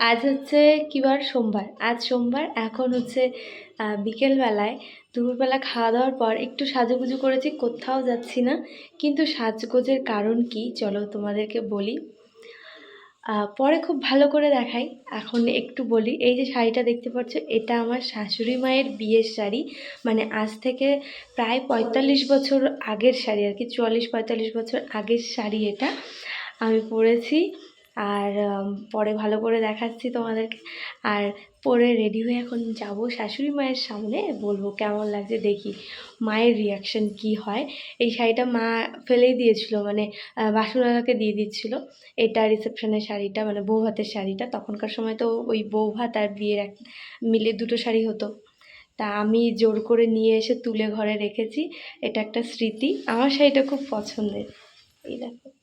আজ হচ্ছে কি বার? সোমবার। আজ সোমবার, এখন হচ্ছে বিকেলবেলায় দুপুরবেলা খাওয়া দাওয়ার পর একটু সাজুগুজু করেছি, কোথাও যাচ্ছি না। কিন্তু সাজগোজের কারণ কি? চলো তোমাদেরকে বলি। পরে খুব ভালো করে দেখাই। এখন একটু বলি, এই যে শাড়িটা দেখতে পাচ্ছ, এটা আমার শাশুড়ি মায়ের বিয়ের শাড়ি। মানে আজ থেকে প্রায় পঁয়তাল্লিশ বছর আগের শাড়ি আর কি, চুয়াল্লিশ পঁয়তাল্লিশ বছর আগের শাড়ি এটা। আমি পরেছি আর পরে ভালো করে দেখাচ্ছি তোমাদেরকে। আর পরে রেডি হয়ে এখন যাব শাশুড়ি মায়ের সামনে। বলব কেমন লাগছে দেখি মায়ের রিয়াকশন কি হয়। এই শাড়িটা মা ফেলেই দিয়েছিল মানে আহ, বাসুরালাকে দিয়ে দিচ্ছিল। এটা রিসেপশনের শাড়িটা মানে বউ ভাতের শাড়িটা। তখনকার সময় তো ওই বউ ভাত আর বিয়ের এক মিলে দুটো শাড়ি হতো। তা আমি জোর করে নিয়ে এসে তুলে ঘরে রেখেছি। এটা একটা স্মৃতি। আমার শাড়িটা খুব পছন্দের। এই দেখো।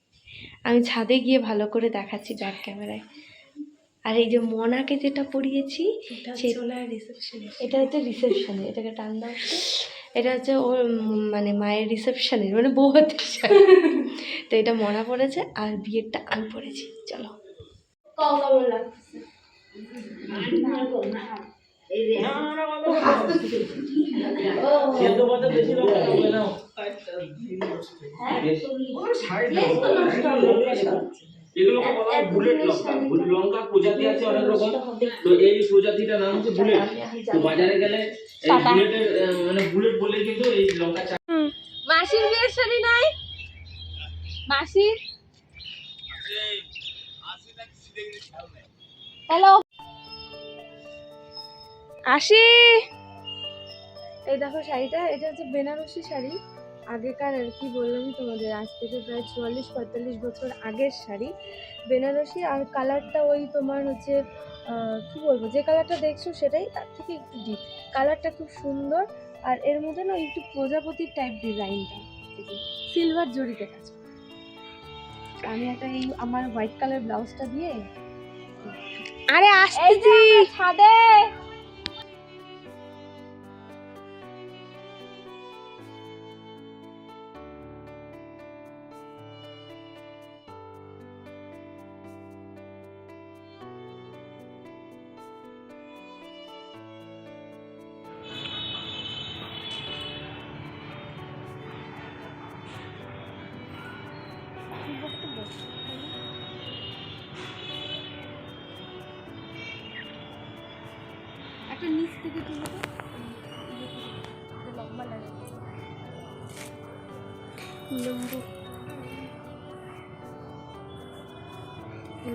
আমি ছাদে গিয়ে ভালো করে দেখাচ্ছি ব্যাক ক্যামেরায়। আর এই যে মনাকে যেটা পরিয়েছি সে- এটা হচ্ছে রিসেপশনে এটাকে টান দাও এটা হচ্ছে ওর মানে মায়ের রিসেপশনের মানে বউ শাড়ি। তো এটা মনা পড়েছে আর বিয়েরটা আমি পড়েছি চলো। লাগছে মাসির বিয়ের নাই হ্যালো আসি এই দেখো শাড়িটা এটা হচ্ছে বেনারসি শাড়ি। আগেকার আর কি বললাম তোমাদের আজ থেকে প্রায় চুয়াল্লিশ পঁয়তাল্লিশ বছর আগের শাড়ি। বেনারসি আর কালারটা ওই তোমার হচ্ছে কি বলব যে কালারটা দেখছ সেটাই তার থেকে একটু ডিপ কালারটা খুব সুন্দর আর এর মধ্যে না একটু প্রজাপতির টাইপ ডিজাইনটা সিলভার জড়িতে কাজ। আমি একটা এই আমার হোয়াইট কালার ব্লাউজটা দিয়ে আরে আসতেছি। ছাদে! নিচ থেকে তুলে লম্বা লাগে। লম্বু।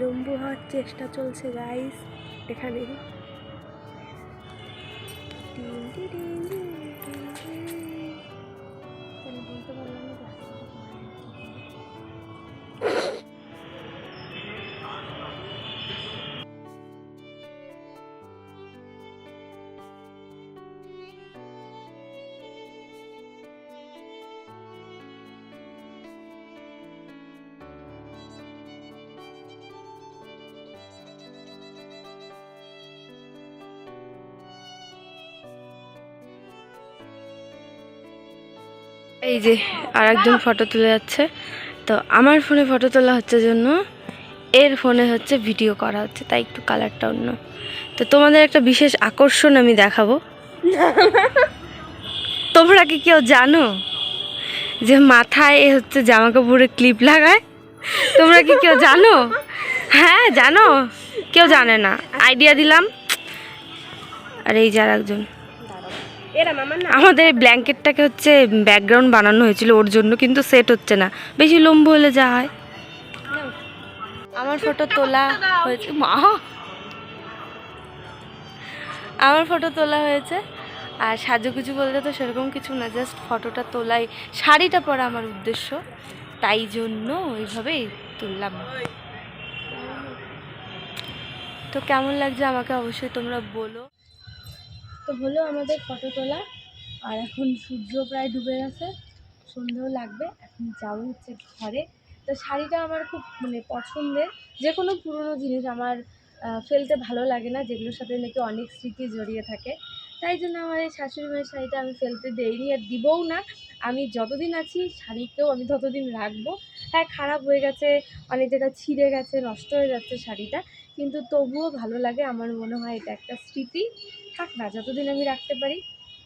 লম্বু হওয়ার চেষ্টা চলছে গাইস এখানে। এই যে আর একজন ফটো তুলে যাচ্ছে। তো আমার ফোনে ফটো তোলা হচ্ছে জন্য, এর ফোনে হচ্ছে ভিডিও করা হচ্ছে, তাই একটু কালারটা অন্য। তো তোমাদের একটা বিশেষ আকর্ষণ আমি দেখাবো। তোমরা কি কেউ জানো যে মাথায় এ হচ্ছে জামা কাপড়ে ক্লিপ লাগায়? তোমরা কি কেউ জানো? হ্যাঁ জানো। কেউ জানে না। আইডিয়া দিলাম। আর এই যার একজন আমাদের এই ব্ল্যাঙ্কেটটাকে হচ্ছে ব্যাকগ্রাউন্ড বানানো হয়েছিল ওর জন্য কিন্তু সেট হচ্ছে না। বেশি লম্বু হলে যা হয়। আমার ফটো তোলা হয়েছে। মা! আমার ফটো তোলা হয়েছে। আর সাজুগুজু বলতে তো সেরকম কিছু না জাস্ট ফটোটা তোলাই। শাড়িটা পরা আমার উদ্দেশ্য। তাই জন্য ওইভাবেই তুললাম। তো কেমন লাগছে আমাকে অবশ্যই তোমরা বলো। তো হলো আমাদের ফটো তোলা। আর এখন সূর্য প্রায় ডুবে গেছে, সন্ধেও লাগবে, এখন যাব হচ্ছে ঘরে। তো শাড়িটা আমার খুব মানে পছন্দের। যে কোনো পুরনো জিনিস আমার ফেলতে ভালো লাগে না, যেগুলোর সাথে নাকি অনেক স্মৃতি জড়িয়ে থাকে। তাই জন্য আমার এই শাশুড়ি মায়ের শাড়িটা আমি ফেলতে দেইনি আর দিবও না। আমি যতদিন আছি, শাড়িকেও আমি ততদিন রাখব। হ্যাঁ খারাপ হয়ে গেছে অনেক জায়গায় ছিঁড়ে গেছে, নষ্ট হয়ে যাচ্ছে শাড়িটা। কিন্তু তবুও ভালো লাগে, আমার মনে হয় এটা একটা স্মৃতি। থাক না, যতদিন আমি রাখতে পারি,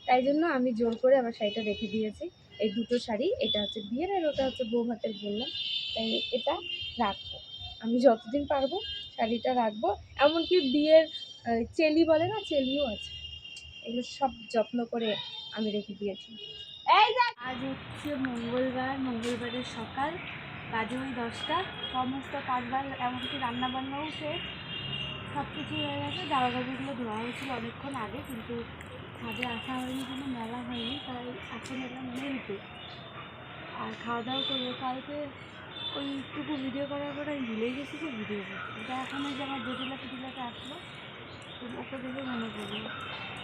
তাই জন্য আমি জোর করে আমার শাড়িটা রেখে দিয়েছি। এই দুটো শাড়ি, এটা হচ্ছে বিয়ের আর ওটা হচ্ছে বউ হাতের বললাম তাই এটা রাখব। আমি যতদিন পারব শাড়িটা রাখব। এমনকি বিয়ের চেলি বলে না, চেলিও আছে। এগুলো সব যত্ন করে আমি রেখে দিয়েছি। আজ হচ্ছে মঙ্গলবার, মঙ্গলবারের সকাল। বাজে ওই দশটা সমস্ত কাজবাজ এমনকি রান্নাবান্নাও শেষ সব কিছু হয়ে গেছে। জামা কাপড়গুলো ধোয়া হয়েছিল অনেকক্ষণ আগে কিন্তু ছাদে আসা হয়নি কোনো মেলা হয়নি তাই এখন এলাম মেলতে আর খাওয়া দাওয়া করব কালকে ওইটুকু ভিডিও করার পরে আমি ভুলেই গেছি যে ভিডিও করছি এটা এখন ওই যে আমার জটিলা পিটিলাতে আসলো ওকে দেখে মনে পড়ল।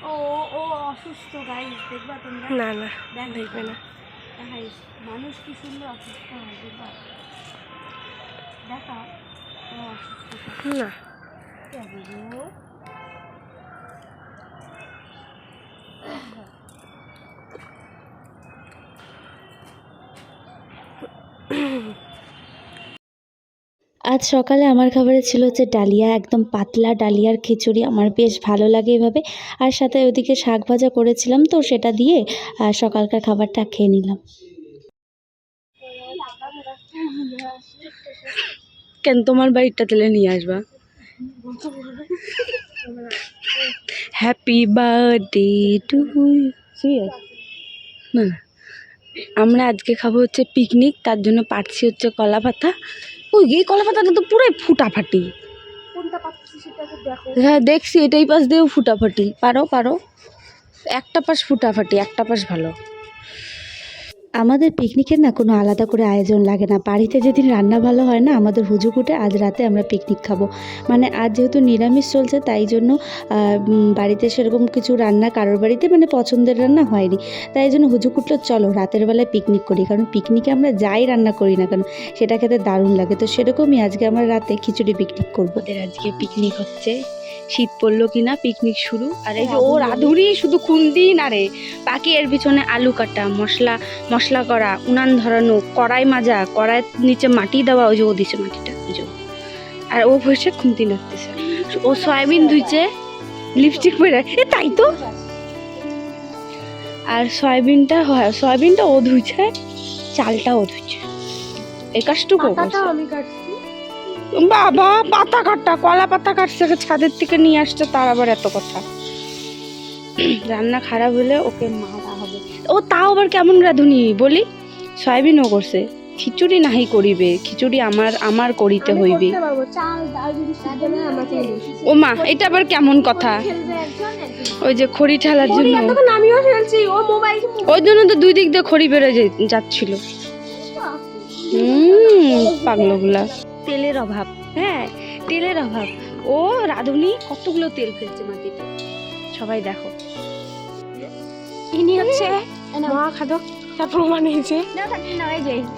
ও ও অসুস্থ গাইস দেখবা তোমরা? না না দেখ। দেখবে না। গাইস মানুষ কি সুন্দর অসুস্থ হয় দেখা দেখা অসুস্থ। না। আজ সকালে আমার খাবারে ছিল হচ্ছে ডালিয়া, একদম পাতলা ডালিয়ার খিচুড়ি। আমার বেশ ভালো লাগে এভাবে। আর সাথে ওদিকে শাক ভাজা করেছিলাম তো, সেটা দিয়ে সকালকার খাবারটা খেয়ে নিলাম। কেন তোমার বাড়িটা তেলে নিয়ে আসবা? হ্যাপি বার্থডে টু না আমরা আজকে খাব হচ্ছে পিকনিক তার জন্য পাচ্ছি হচ্ছে কলা পাতা ওই এই কলা পাতাটা তো পুরাই ফুটাফাটি। হ্যাঁ দেখছি এটাই পাশ দিয়েও ফুটাফাটি। পারো পারো। একটা পাশ ফুটাফাটি একটা পাশ ভালো। আমাদের পিকনিকের না কোনো আলাদা করে আয়োজন লাগে না। বাড়িতে যেদিন রান্না ভালো হয় না, আমাদের হুজুকুটে আজ রাতে আমরা পিকনিক খাব। মানে আজ যেহেতু নিরামিষ চলছে, তাই জন্য বাড়িতে সেরকম কিছু রান্না কারোর বাড়িতে মানে পছন্দের রান্না হয়নি। তাই জন্য হুজুকুটলো চলো রাতের বেলায় পিকনিক করি। কারণ পিকনিকে আমরা যাই রান্না করি না কেন, সেটা খেতে দারুণ লাগে। তো সেরকমই আজকে আমরা রাতে খিচুড়ি পিকনিক করব। আজকে পিকনিক হচ্ছে শীত পড়ল কিনা পিকনিক শুরু। আর এই যে। ও রাঁধুনি শুধু খুন্দি না রে বাকি এর পিছনে আলু কাটা মশলা মশলা করা উনান ধরানো কড়াই মাজা কড়াইয়ের নিচে মাটি দেওয়া ওই যে ও দিছে মাটিটা ওই যে আর ও বসে খুন্তি নাড়তেছে। ও সয়াবিন ধুইছে লিপস্টিক পরে এ তাই তো। আর সয়াবিনটা হয় সয়াবিনটা ও ধুইছে চালটা ও ধুইছে। এই কাজটুকু। আমি কাটছি। বাবা পাতা কাটা কলা পাতা কাটছে ছাদের থেকে নিয়ে আসছে তার আবার এত কথা। রান্না খারাপ হলে ওকে মারা হবে। ও তাও আবার কেমন রাঁধুনি? বলি সয়াবিনও করছে। খিচুড়ি নাহি করিবে খিচুড়ি আমার আমার করিতে হইবে। না আমাকে ও মা এটা আবার কেমন কথা? ওই যে খড়ি ঠেলার জন্য। এতক্ষণ আমিও খেলছি ও মোবাইল ওই জন্য তো দুই দিক দিয়ে খড়ি বেড়ে যাচ্ছিল। হুম পাগলগুলা। তেলের অভাব। হ্যাঁ তেলের অভাব। ও রাঁধুনি কতগুলো তেল ফেলছে মাটিতে। সবাই দেখো। ইনি হচ্ছে মহাখাদক তার প্রমাণ হয়েছে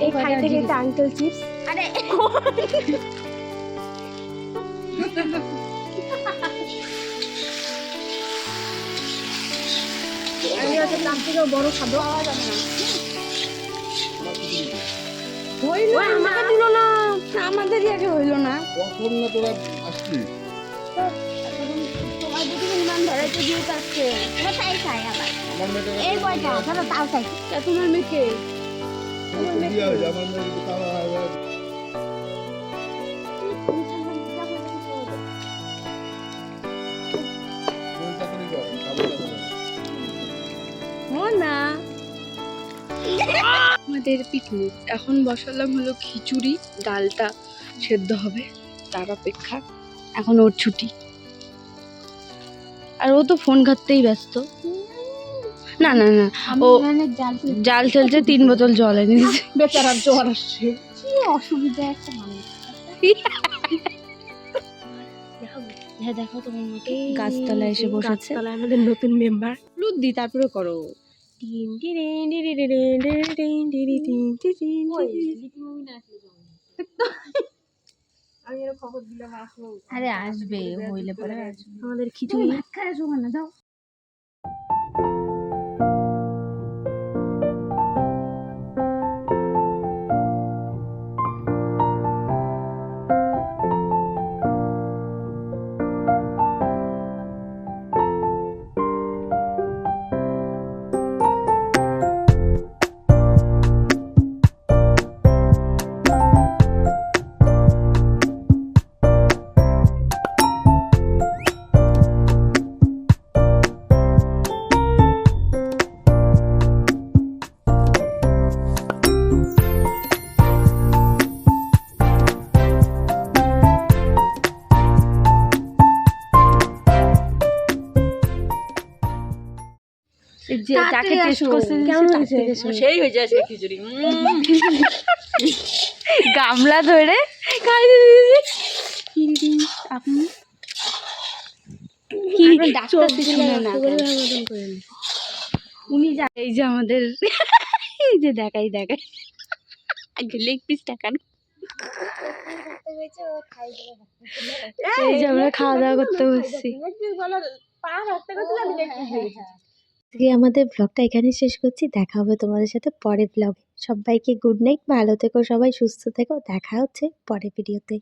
এই খাই থেকে আঙ্কেল চিপস। আরে। বড় খাদ্য পাওয়া যাবে না। হইল আমাকে দিল না। আমাদেরই আগে হইল না। কখন না তোরা আসলি? তোমার দুটো বিমান ধরাইতে দিয়ে যাচ্ছে তাই খাই আবার? আমার মেয়েটা এই কয়টা ধরো তাও খাই তোমার মেয়েকে? আমার মেয়ের তাও আমাদের পিকনিক এখন বসালাম হলো খিচুড়ি ডালটা সেদ্ধ হবে তার অপেক্ষা। এখন ওর ছুটি। আর ও তো ফোন ঘাটতেই ব্যস্ত। না না না ও জাল জাল ফেলছে তিন বোতল জল এনে দিয়েছে। বেচারার জ্বর আসছে। অসুবিধা একটা মানুষ। হ্যাঁ দেখো তোমার মাকে গাছতলায় এসে বসেছে। গাছতলায় আমাদের নতুন মেম্বার লুদ্দি তারপরে করো। আরে আসবে হইলে পরে আসবে। আমাদের খিচুড়ি। খায় না দাও। যে যাকে টেস্ট করতে কেমন হয়েছে সেই খিচুড়ি। গামলা ধরে দিয়েছি আপনি? কি চোখ শুনে না উনি যা এই যে আমাদের এই যে দেখাই দেখাই। আগে লেগ পিস টাকান এই যে আমরা খাওয়া দাওয়া করতে বসছি। আজকে আমাদের ব্লগটা এখানে শেষ করছি। দেখা হবে তোমাদের সাথে পরে ব্লগে সবাইকে গুড নাইট ভালো থেকো সবাই, সুস্থ থেকো। দেখা হচ্ছে পরে ভিডিওতে